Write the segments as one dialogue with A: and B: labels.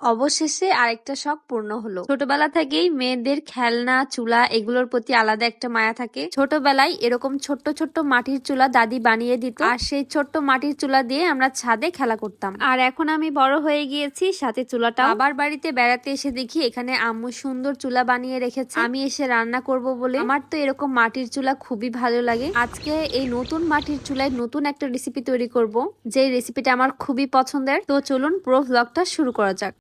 A: অবশেষে আরেকটা শখ পূর্ণ হলো। ছোটবেলা থেকেই মেয়েদের খেলনা, চুলা এগুলোর প্রতি আলাদা একটা মায়া থাকে। ছোটবেলায় এরকম ছোট্ট ছোট্ট মাটির চুলা দাদি বানিয়ে দিত। আর সেই ছোট্ট মাটির চুলা দিয়ে আমরা ছাদে খেলা করতাম। আর এখন আমি বড় হয়ে গিয়েছি, সাথে চুলাটা আবার বাড়িতে বেড়াতে এসে দেখি এখানে আম্মু সুন্দর চুলা বানিয়ে রেখেছে। আমি এসে রান্না করব বলে আমার তো এরকম মাটির চুলা খুবই ভালো লাগে। আজকে এই নতুন মাটির চুলায় নতুন একটা রেসিপি তৈরি করব যে রেসিপিটা আমার খুবই পছন্দের। তো চলুন পুরো ব্লগটা শুরু করা যাক।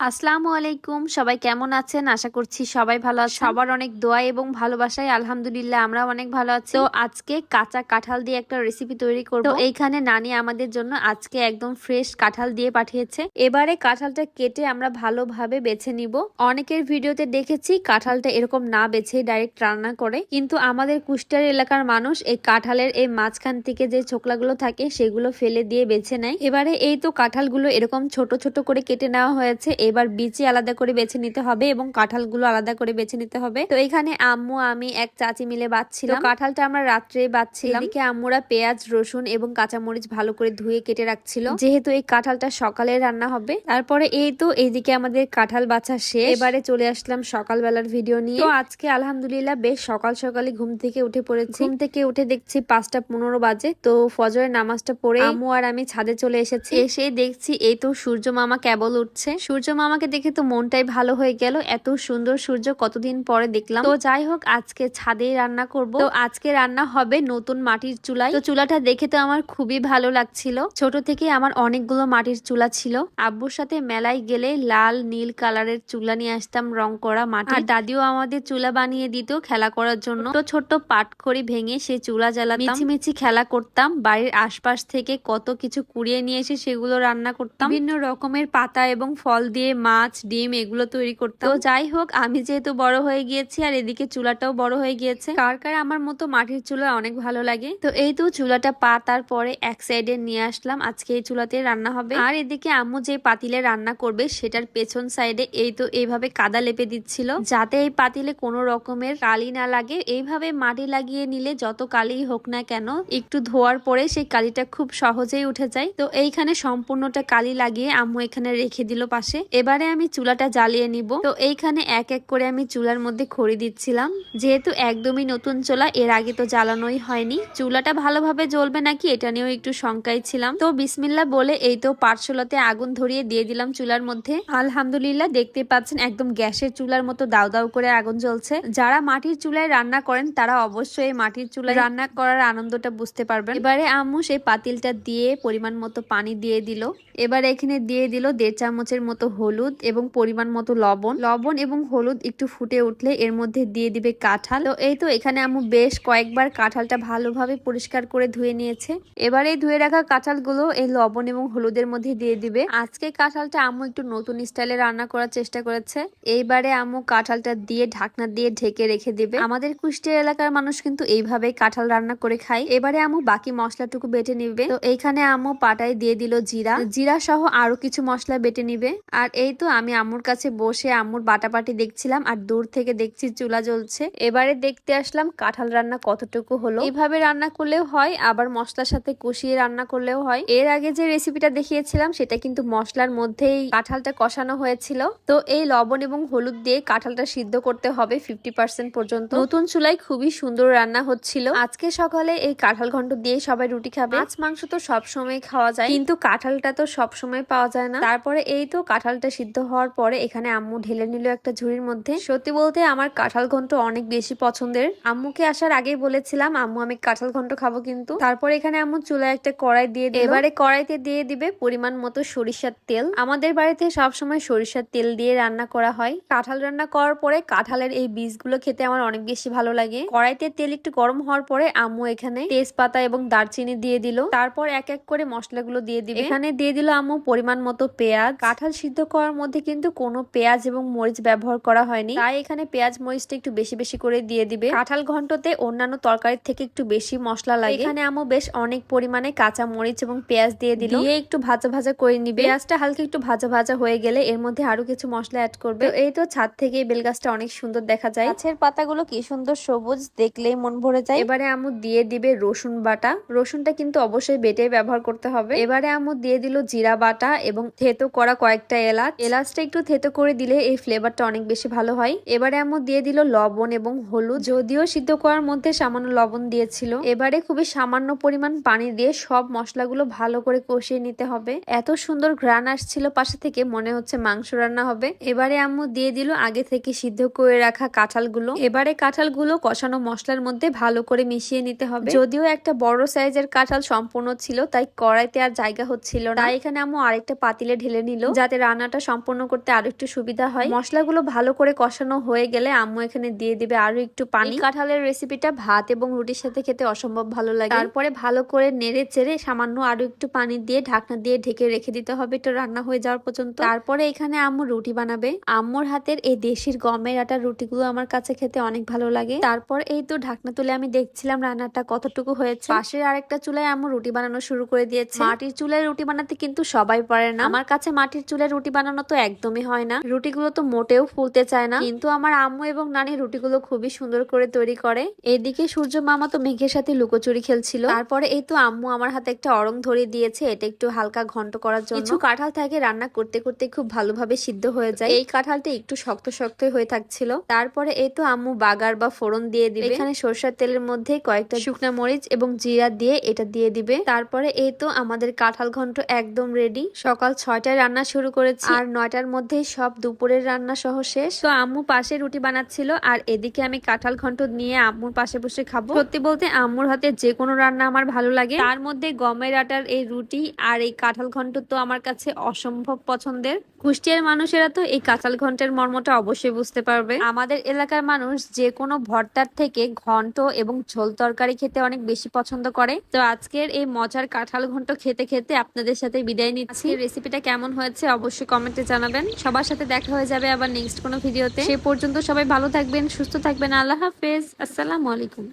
A: আসসালামু আলাইকুম। সবাই কেমন আছেন? আশা করছি সবাই ভালো আছে সবার অনেক দোয়া এবং ভালোবাসায় আলহামদুলিল্লাহ আমরা অনেক ভালো আছি। তো আজকে কাঁচা কাঁঠাল দিয়ে একটা রেসিপি তৈরি করব। তো এইখানে নানি আমাদের জন্য আজকে একদম ফ্রেশ কাঁঠাল দিয়ে পাঠিয়েছে। এবারে কাঁঠালটা কেটে আমরা ভালোভাবে বেছে নিব। অনেকের ভিডিওতে দেখেছি কাঁঠালটা এরকম না বেছে ডাইরেক্ট রান্না করে। কিন্তু আমাদের কুষ্টিয়ার এলাকার মানুষ এই কাঁঠালের এই মাঝখান থেকে যে ছোকলাগুলো থাকে সেগুলো ফেলে দিয়ে বেছে নেয়। এবারে এই তো কাঁঠালগুলো এরকম ছোট ছোট করে কেটে নেওয়া হয়েছে। এবার বিচি আলাদা করে বেছে নিতে হবে এবং কাঁঠালগুলো আলাদা করে বেছে নিতে হবে। তো এখানে আম্মু আমি এক চাচি মিলে বাচ্ছিলাম। কাঁঠালটা আমরা রাত্রে বাচ্ছিলাম। এদিকে আম্মুরা পেঁয়াজ রসুন এবং কাঁচামরিচ ভালো করে ধুয়ে কেটে রাখছিল। যেহেতু এই কাঁঠালটা সকালে রান্না হবে। তারপরে এই তো এইদিকে আমাদের কাঁঠাল বাছা শেষ। এবারে চলে আসলাম সকালবেলার ভিডিও নিয়ে। তো আজকে আলহামদুলিল্লাহ বেশ সকাল সকালে ঘুম থেকে উঠে পড়েছি। ঘুম থেকে উঠে দেখছি পাঁচটা পনেরো বাজে। তো ফজরের নামাজটা পড়ে আম্মু আর আমি ছাদে চলে এসেছি। এসে দেখছি এই তো সূর্য মামা কেবল উঠছে। সূর্য মামাকে দেখে তো মনটাই ভালো হয়ে গেল। এত সুন্দর সূর্য কতদিন পরে দেখলাম। তো যাই হোক, আজকে ছাদেই রান্না করব। তো আজকে রান্না হবে নতুন মাটির চুলায় তো চুলাটা দেখে তো আমার খুবই ভালো লাগছিল। ছোট থেকে আমার অনেকগুলো মাটির চুলা ছিল। আব্বুর সাথে মেলায় গেলে লাল, নীল কালারের চুলা নিয়ে আসতাম রং করা মাটি। আর দাদিও আমাদের চুলা বানিয়ে দিত খেলা করার জন্য। তো ছোট্ট পাটখড়ি ভেঙে সে চুলা জ্বালাতাম। মিছিমিছি খেলা করতাম। বাড়ির আশপাশ থেকে কত কিছু কুড়িয়ে নিয়ে এসে সেগুলো রান্না করতাম। বিভিন্ন রকমের পাতা এবং ফল দিয়ে মাছ, ডিম এগুলো তৈরি করতাম। তো যাই হোক, আমি যেহেতু বড় হয়ে গিয়েছি আর এদিকে চুলাটাও বড় হয়ে গিয়েছে, কার কার আমার মতো মাটির চুলা অনেক ভালো লাগে। তো এই তো চুলাটা পাতার পরে এক সাইডে নিয়ে আসলাম, আজকে এই চুলাতে রান্না হবে। আর এদিকে আম্মু যে পাতিলে রান্না করবে, সেটার পেছন সাইডে এই তো এইভাবে কাদা লেপে দিচ্ছিল, যাতে এই পাতিলে কোনো রকমের কালি না লাগে। এইভাবে মাটি লাগিয়ে নিলে যত কালি হোক না কেন, একটু ধোয়ার পরে সেই কালিটা খুব সহজেই উঠে যায়। তো এইখানে সম্পূর্ণটা কালি লাগিয়ে আম্মু এখানে রেখে দিল পাশে। এবারে আমি চুলাটা জ্বালিয়ে নিব। তো এইখানে এক এক করে আমি চুলার মধ্যে খড়ি দিচ্ছিলাম। যেহেতু একদমই নতুন চুলা এর আগে তো জ্বালানোই হয়নি। চুলাটা ভালোভাবে জ্বলবে নাকি এটা নিয়েও একটু শঙ্কায় ছিলাম। তো বিসমিল্লা বলে এই তো পাটশোলাতে আগুন ধরিয়ে দিয়ে দিলাম চুলার মধ্যে। আলহামদুলিল্লাহ দেখতে পাচ্ছেন একদম গ্যাসের চুলার মতো দাও দাও করে আগুন জ্বলছে। যারা মাটির চুলায় রান্না করেন তারা অবশ্যই মাটির চুলায় রান্না করার আনন্দটা বুঝতে পারবেন। এবারে আম্মু সেই পাতিলটা দিয়ে পরিমাণ মতো পানি দিয়ে দিল। এবার এখানে দিয়ে দিল দেড় চামচের মতো হলুদ এবং পরিমাণ মতো লবণ। লবণ এবং হলুদ একটু ফুটে উঠলে এর মধ্যে দিয়ে দিবে কাঁঠাল। তো এই তো এখানে আম্মু বেশ কয়েকবার কাঁঠালটা ভালোভাবে পরিষ্কার করে ধুয়ে নিয়েছে। এবার ধুয়ে রাখা কাঁঠালগুলো এই লবণ এবং হলুদের মধ্যে দিয়ে দিবে। আজকে কাঁঠালটা আম্মু একটু নতুন স্টাইলে রান্না করার চেষ্টা করেছে। এইবারে আম্মু কাঁঠালটা দিয়ে ঢাকনা দিয়ে ঢেকে রেখে দিবে। আমাদের কুষ্টিয়া এলাকার মানুষ কিন্তু এইভাবেই কাঁঠাল রান্না করে খায়। এবারে আম্মু বাকি মশলাটুকু বেটে নিবে। তো এইখানে আম্মু পাটায় দিয়ে দিল জিরা। জিরা সহ আরও কিছু মশলা বেটে নিবে। আর এই তো আমি আম্মুর কাছে বসে আম্মুর বাটাপাটি দেখছিলাম আর দূর থেকে দেখছি চুলা জ্বলছে। এবারে দেখতে আসলাম কাঁঠাল রান্না কতটুকু হলো। এইভাবে রান্না করলেও হয়, আবার মশলার সাথে কষিয়ে রান্না করলেও হয়। এর আগে যে রেসিপিটা দেখিয়েছিলাম, সেটা কিন্তু মশলার মধ্যেই কাঁঠালটা কষানো হয়েছিল। তো এই লবণ এবং হলুদ দিয়ে কাঁঠালটা সিদ্ধ করতে হবে ফিফটি পার্সেন্ট পর্যন্ত। নতুন চুলাই খুবই সুন্দর রান্না হচ্ছিল। আজকে সকালে এই কাঁঠাল ঘন্ট দিয়ে সবাই রুটি খাবে। মাছ, মাংস তো সবসময় খাওয়া যায়। কিন্তু কাঁঠালটা তো সবসময় পাওয়া যায় না। তারপরে এই তো কাঁঠালটা সিদ্ধ হওয়ার পরে এখানে আম্মু ঢেলে নিল একটা ঝুড়ির মধ্যে। সত্যি বলতে আমার কাঁঠাল ঘন্ট অনেক বেশি পছন্দের। আম্মুকে আসার আগেই বলেছিলাম, আম্মু, আমি কাঁঠাল ঘন্ট খাব কিন্তু। তারপর এখানে আম্মু চুলায় একটা কড়াই দিয়ে এবারে কড়াইতে দিয়ে দিবে পরিমাণ মতো সরিষার তেল। আমাদের বাড়িতে সবসময় সরিষার তেল দিয়ে রান্না করা হয়। কাঁঠাল রান্না করার পরে কাঁঠালের এই বীজগুলো খেতে আমার অনেক বেশি ভালো লাগে। কড়াইতে তেল একটু গরম হওয়ার পরে আম্মু এখানে তেজপাতা এবং দারচিনি দিয়ে দিল। তারপর এক এক করে মশলাগুলো দিয়ে দিবে। এখানে দিয়ে দিল আম্মু পরিমাণ মতো পেঁয়াজ। কাঁঠাল সিদ্ধ করার মধ্যে কিন্তু কোনো পেঁয়াজ এবং মরিচ ব্যবহার করা হয়নি। তাই এখানে পেঁয়াজ মরিচটা একটু বেশি বেশি করে দিয়ে দিবে। কাঁঠাল ঘন্টতে অন্যান্য তরকারির থেকে একটু বেশি মশলা লাগে। এখানে আমু বেশ অনেক পরিমাণে কাঁচা মরিচ এবং পেঁয়াজ দিয়ে দিল। দিয়ে একটু ভাজা ভাজা করে নিবে। পেঁয়াজটা হালকা একটু ভাজা ভাজা হয়ে গেলে এর মধ্যে আরও কিছু মশলা অ্যাড করবে। এই তো ছাদ থেকে বেল গাছটা অনেক সুন্দর দেখা যায়। গাছের পাতাগুলো কি সুন্দর সবুজ দেখলেই মন ভরে যায়। এবারে আমু দিয়ে দিবে রসুন বাটা। রসুনটা কিন্তু অবশ্যই বেটে ব্যবহার করতে হবে। এবারে আমু দিয়ে দিল জিরা বাটা এবং থেতো করা কয়েকটা এলাচ এলাচটা একটু থেতো করে দিলে এই ফ্লেভারটা অনেক বেশি ভালো হয়। এবারে আমু দিয়ে দিল লবণ এবং হলুদ। যদিও সিদ্ধ করার মধ্যে সামান্য লবণ দিয়েছিল। এবারে খুবই সামান্য পরিমাণ পানি দিয়ে সব মশলাগুলো ভালো করে কষিয়ে নিতে হবে। এত সুন্দর ঘ্রাণ আসছিল পাশে থেকে, মনে হচ্ছে মাংস রান্না হবে। এবারে আম্মু দিয়ে দিল আগে থেকে সিদ্ধ করে রাখা কাঁঠালগুলো। এবারে কাঁঠালগুলো কষানো মশলার মধ্যে ভালো করে মিশিয়ে নিতে হবে। যদিও একটা বড় সাইজের কাঁঠাল সম্পূর্ণ ছিল, তাই কড়াইতে আর জায়গা হচ্ছিল না। এখানে আম্মু আরেকটা পাতিলে ঢেলে নিল, যাতে রান্নাটা সম্পূর্ণ করতে আরও একটু সুবিধা হয়। মশলাগুলো ভালো করে কষানো হয়ে গেলে আম্মু এখানে দিয়ে দিবে আরও একটু পানি। কাঁঠালের রেসিপিটা ভাত এবং রুটির সাথে খেতে অসম্ভব ভালো লাগে। তারপরে ভালো করে নেড়ে চেড়ে সামান্য আরও একটু পানি দিয়ে ঢাকনা দিয়ে ঢেকে রেখে দিতে হবে। এটা রান্না হয়ে যাওয়ার পর্যন্ত। তারপরে এখানে আম্মু রুটি বানাবে। আম্মুর হাতের এই দেশির গমের আটার রুটিগুলো আমার কাছে খেতে অনেক ভালো লাগে। তারপর এই তো ঢাকনা তুলে আমি দেখছিলাম রান্নাটা কতটুকু হয়েছে। পাশের আরেকটা চুলায় আম্মু রুটি বানানো শুরু করে দিয়েছে। মাটির চুলায় রুটি বানাতে কিন্তু সবাই পারে না। আমার কাছে মাটির চুলায় রুটি বানানো তো একদমই হয় না। রুটিগুলো তো মোটেও ফুলতে চায় না। কিন্তু আমার আম্মু এবং নানি রুটিগুলো খুবই সুন্দর করে তৈরি করে। এদিকে সূর্য মামা তো মেঘের সাথে লুকোচুরি খেলছিল। তারপরে এই তো আম্মু আমার হাতে একটা অরং ধরিয়ে দিয়েছে। এটা একটু হালকা ঘন্ট করার জন্য। কিছু কাঁঠাল থাকে রান্না করতে করতে খুব ভালোভাবে সিদ্ধ হয়ে যায়। এই কাঁঠালটা একটু শক্ত শক্ত হয়ে থাকছিল। তারপরে এই তো আম্মু বাগার বা ফোড়ন দিয়ে দিবে। এখানে সরষের তেলের মধ্যে কয়েকটা শুকনা মরিচ এবং জিরা দিয়ে এটা দিয়ে দিবে। তারপরে এই তো আমাদের কাঁঠাল ঘন্ট একদম রেডি সকাল ছয়টায় রান্না শুরু করেছি। আর নয়টার মধ্যে সব দুপুরের রান্না সহ শেষ। তো আম্মু পাশে রুটি বানাচ্ছিল আর এদিকে আমি কাঁঠাল ঘন্ট নিয়ে আম্মুর পাশে বসে খাব। সত্যি বলতে আম্মুর হাতে যে কোনো রান্না আমার ভালো লাগে। তার মধ্যে গমের আটার এই রুটি আর এই কাঁঠাল ঘন্ট তো আমার কাছে অসম্ভব পছন্দের। কুষ্টিয়ার মানুষেরা তো এই কাঁঠাল ঘন্টের মর্মটা অবশ্যই বুঝতে পারবে। আমাদের এলাকার মানুষ যে কোনো ভর্তার থেকে ঘন্ট এবং ঝোল তরকারি খেতে অনেক বেশি পছন্দ করে। তো আজকের এই মজার কাঁঠাল ঘন্ট খেতে খেতে আপনাদের সাথে বিদায় নিচ্ছি। রেসিপিটা কেমন হয়েছে অবশ্যই কমেন্টে জানাবেন। সবার সাথে দেখা হয়ে যাবে আবার নেক্সট কোনো ভিডিওতে সে পর্যন্ত সবাই ভালো থাকবেন, সুস্থ থাকবেন। আল্লাহ হাফেজ। আসসালামু আলাইকুম।